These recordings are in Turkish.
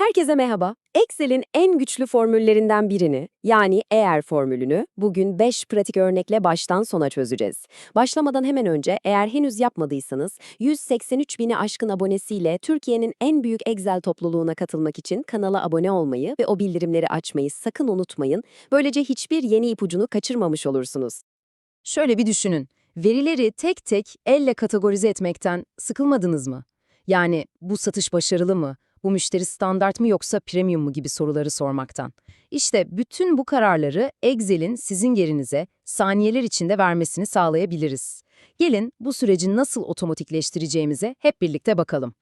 Herkese merhaba. Excel'in en güçlü formüllerinden birini, yani eğer formülünü bugün 5 pratik örnekle baştan sona çözeceğiz. Başlamadan hemen önce eğer henüz yapmadıysanız 183 bini aşkın abonesiyle Türkiye'nin en büyük Excel topluluğuna katılmak için kanala abone olmayı ve o bildirimleri açmayı sakın unutmayın. Böylece hiçbir yeni ipucunu kaçırmamış olursunuz. Şöyle bir düşünün. Verileri tek tek elle kategorize etmekten sıkılmadınız mı? Yani bu satış başarılı mı? Bu müşteri standart mı yoksa premium mu gibi soruları sormaktan. İşte bütün bu kararları Excel'in sizin yerinize saniyeler içinde vermesini sağlayabiliriz. Gelin bu süreci nasıl otomatikleştireceğimize hep birlikte bakalım.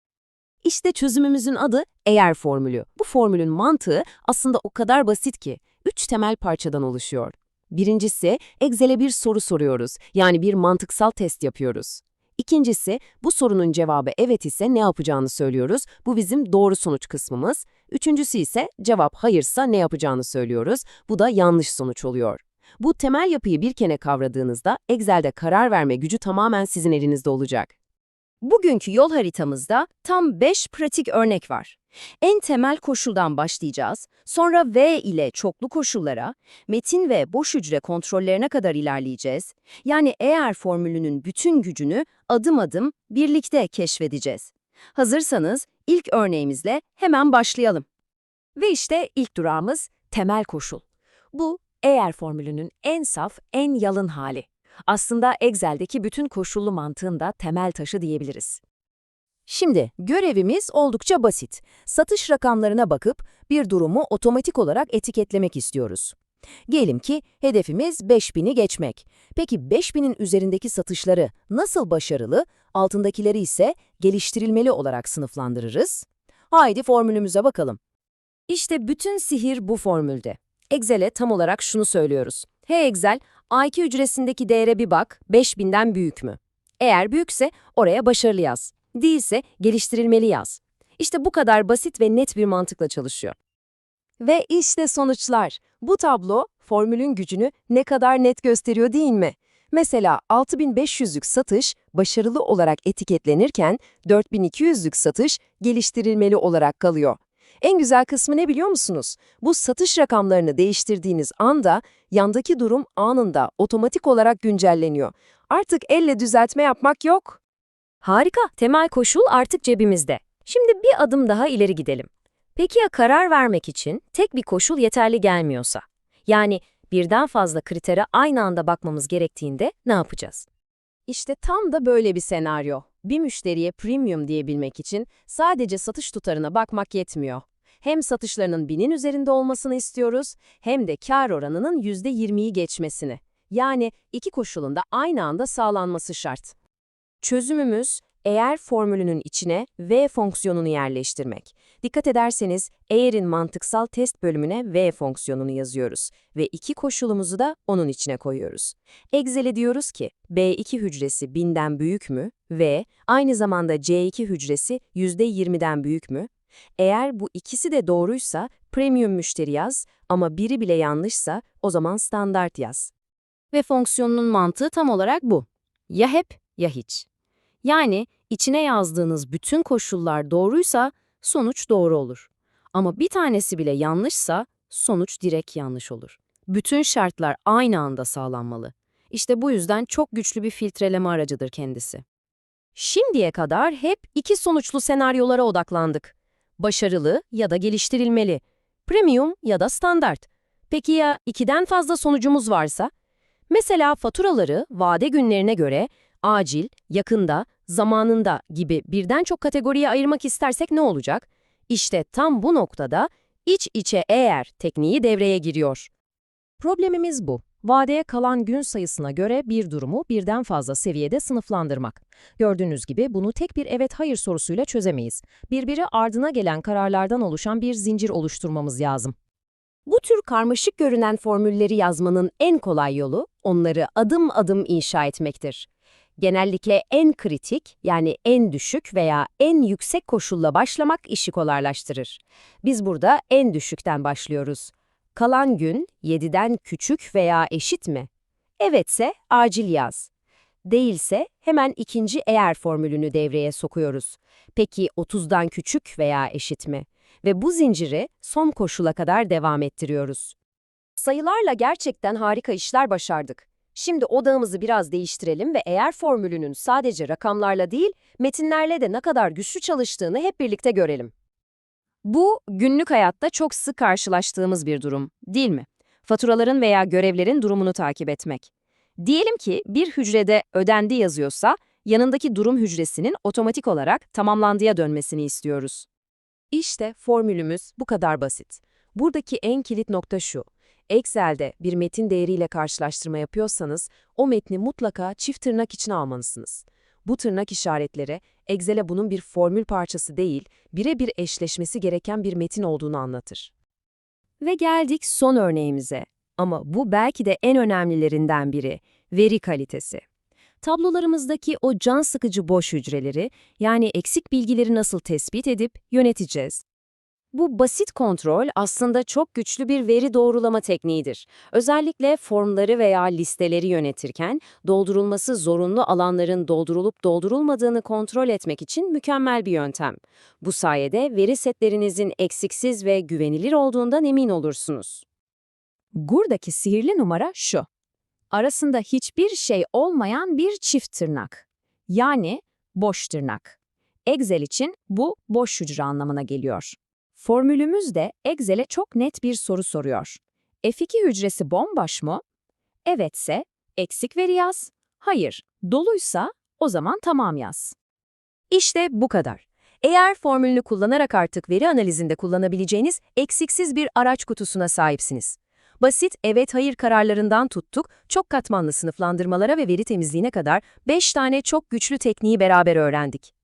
İşte çözümümüzün adı eğer formülü. Bu formülün mantığı aslında o kadar basit ki. Üç temel parçadan oluşuyor. Birincisi, Excel'e bir soru soruyoruz. Yani bir mantıksal test yapıyoruz. İkincisi, bu sorunun cevabı evet ise ne yapacağını söylüyoruz. Bu bizim doğru sonuç kısmımız. Üçüncüsü ise cevap hayırsa ne yapacağını söylüyoruz. Bu da yanlış sonuç oluyor. Bu temel yapıyı bir kere kavradığınızda Excel'de karar verme gücü tamamen sizin elinizde olacak. Bugünkü yol haritamızda tam 5 pratik örnek var. En temel koşuldan başlayacağız, sonra V ile çoklu koşullara, metin ve boş hücre kontrollerine kadar ilerleyeceğiz. Yani eğer formülünün bütün gücünü adım adım birlikte keşfedeceğiz. Hazırsanız ilk örneğimizle hemen başlayalım. Ve işte ilk durağımız temel koşul. Bu eğer formülünün en saf, en yalın hali. Aslında Excel'deki bütün koşullu mantığın da temel taşı diyebiliriz. Şimdi görevimiz oldukça basit. Satış rakamlarına bakıp bir durumu otomatik olarak etiketlemek istiyoruz. Diyelim ki hedefimiz 5000'i geçmek. Peki 5000'in üzerindeki satışları nasıl başarılı, altındakileri ise geliştirilmeli olarak sınıflandırırız? Haydi formülümüze bakalım. İşte bütün sihir bu formülde. Excel'e tam olarak şunu söylüyoruz. Hey Excel, A2 hücresindeki değere bir bak, 5000'den büyük mü? Eğer büyükse oraya başarılı yaz. Değilse geliştirilmeli yaz. İşte bu kadar basit ve net bir mantıkla çalışıyor. Ve işte sonuçlar. Bu tablo formülün gücünü ne kadar net gösteriyor değil mi? Mesela 6500'lük satış başarılı olarak etiketlenirken 4200'lük satış geliştirilmeli olarak kalıyor. En güzel kısmı ne biliyor musunuz? Bu satış rakamlarını değiştirdiğiniz anda yandaki durum anında otomatik olarak güncelleniyor. Artık elle düzeltme yapmak yok. Harika, temel koşul artık cebimizde. Şimdi bir adım daha ileri gidelim. Peki ya karar vermek için tek bir koşul yeterli gelmiyorsa? Yani birden fazla kritere aynı anda bakmamız gerektiğinde ne yapacağız? İşte tam da böyle bir senaryo. Bir müşteriye premium diyebilmek için sadece satış tutarına bakmak yetmiyor. Hem satışlarının binin üzerinde olmasını istiyoruz, hem de kar oranının %20'yi geçmesini. Yani iki koşulun da aynı anda sağlanması şart. Çözümümüz, eğer formülünün içine V fonksiyonunu yerleştirmek. Dikkat ederseniz, eğerin mantıksal test bölümüne V fonksiyonunu yazıyoruz ve iki koşulumuzu da onun içine koyuyoruz. Excel'e diyoruz ki, B2 hücresi 1000'den büyük mü ve aynı zamanda C2 hücresi %20'den büyük mü? Eğer bu ikisi de doğruysa premium müşteri yaz ama biri bile yanlışsa o zaman standart yaz. Ve fonksiyonunun mantığı tam olarak bu. Ya hep ya hiç. Yani içine yazdığınız bütün koşullar doğruysa sonuç doğru olur. Ama bir tanesi bile yanlışsa sonuç direkt yanlış olur. Bütün şartlar aynı anda sağlanmalı. İşte bu yüzden çok güçlü bir filtreleme aracıdır kendisi. Şimdiye kadar hep iki sonuçlu senaryolara odaklandık. Başarılı ya da geliştirilmeli, premium ya da standart. Peki ya ikiden fazla sonucumuz varsa? Mesela faturaları vade günlerine göre acil, yakında, zamanında gibi birden çok kategoriye ayırmak istersek ne olacak? İşte tam bu noktada iç içe eğer tekniği devreye giriyor. Problemimiz bu. Vadeye kalan gün sayısına göre bir durumu birden fazla seviyede sınıflandırmak. Gördüğünüz gibi bunu tek bir evet-hayır sorusuyla çözemeyiz. Birbiri ardına gelen kararlardan oluşan bir zincir oluşturmamız lazım. Bu tür karmaşık görünen formülleri yazmanın en kolay yolu onları adım adım inşa etmektir. Genellikle en kritik yani en düşük veya en yüksek koşulla başlamak işi kolaylaştırır. Biz burada en düşükten başlıyoruz. Kalan gün 7'den küçük veya eşit mi? Evetse acil yaz. Değilse hemen ikinci eğer formülünü devreye sokuyoruz. Peki 30'dan küçük veya eşit mi? ve bu zinciri son koşula kadar devam ettiriyoruz. Sayılarla gerçekten harika işler başardık. Şimdi odağımızı biraz değiştirelim ve eğer formülünün sadece rakamlarla değil, metinlerle de ne kadar güçlü çalıştığını hep birlikte görelim. Bu, günlük hayatta çok sık karşılaştığımız bir durum, değil mi? Faturaların veya görevlerin durumunu takip etmek. Diyelim ki bir hücrede ödendi yazıyorsa, yanındaki durum hücresinin otomatik olarak tamamlandıya dönmesini istiyoruz. İşte formülümüz bu kadar basit. Buradaki en kilit nokta şu. Excel'de bir metin değeriyle karşılaştırma yapıyorsanız, o metni mutlaka çift tırnak içine almalısınız. Bu tırnak işaretleri, Excel'e bunun bir formül parçası değil, birebir eşleşmesi gereken bir metin olduğunu anlatır. Ve geldik son örneğimize. Ama bu belki de en önemlilerinden biri, veri kalitesi. Tablolarımızdaki o can sıkıcı boş hücreleri, yani eksik bilgileri nasıl tespit edip yöneteceğiz? Bu basit kontrol aslında çok güçlü bir veri doğrulama tekniğidir. Özellikle formları veya listeleri yönetirken doldurulması zorunlu alanların doldurulup doldurulmadığını kontrol etmek için mükemmel bir yöntem. Bu sayede veri setlerinizin eksiksiz ve güvenilir olduğundan emin olursunuz. Buradaki sihirli numara şu. Arasında hiçbir şey olmayan bir çift tırnak. Yani boş tırnak. Excel için bu boş hücre anlamına geliyor. Formülümüz de Excel'e çok net bir soru soruyor. F2 hücresi bomboş mu? Evetse eksik veri yaz. Hayır, doluysa o zaman tamam yaz. İşte bu kadar. Eğer formülünü kullanarak artık veri analizinde kullanabileceğiniz eksiksiz bir araç kutusuna sahipsiniz. Basit evet-hayır kararlarından tuttuk, çok katmanlı sınıflandırmalara ve veri temizliğine kadar 5 tane çok güçlü tekniği beraber öğrendik.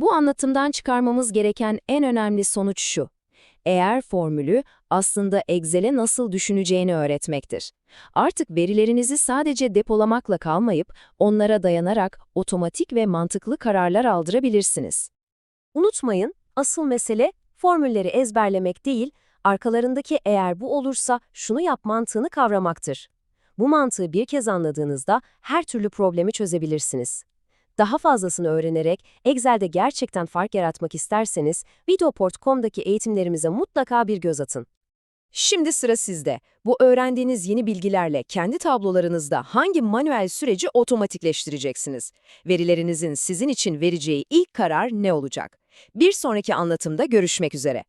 Bu anlatımdan çıkarmamız gereken en önemli sonuç şu. Eğer formülü aslında Excel'e nasıl düşüneceğini öğretmektir. Artık verilerinizi sadece depolamakla kalmayıp onlara dayanarak otomatik ve mantıklı kararlar aldırabilirsiniz. Unutmayın, asıl mesele formülleri ezberlemek değil, arkalarındaki eğer bu olursa şunu yap mantığını kavramaktır. Bu mantığı bir kez anladığınızda her türlü problemi çözebilirsiniz. Daha fazlasını öğrenerek Excel'de gerçekten fark yaratmak isterseniz videoport.com'daki eğitimlerimize mutlaka bir göz atın. Şimdi sıra sizde. Bu öğrendiğiniz yeni bilgilerle kendi tablolarınızda hangi manuel süreci otomatikleştireceksiniz? Verilerinizin sizin için vereceği ilk karar ne olacak? Bir sonraki anlatımda görüşmek üzere.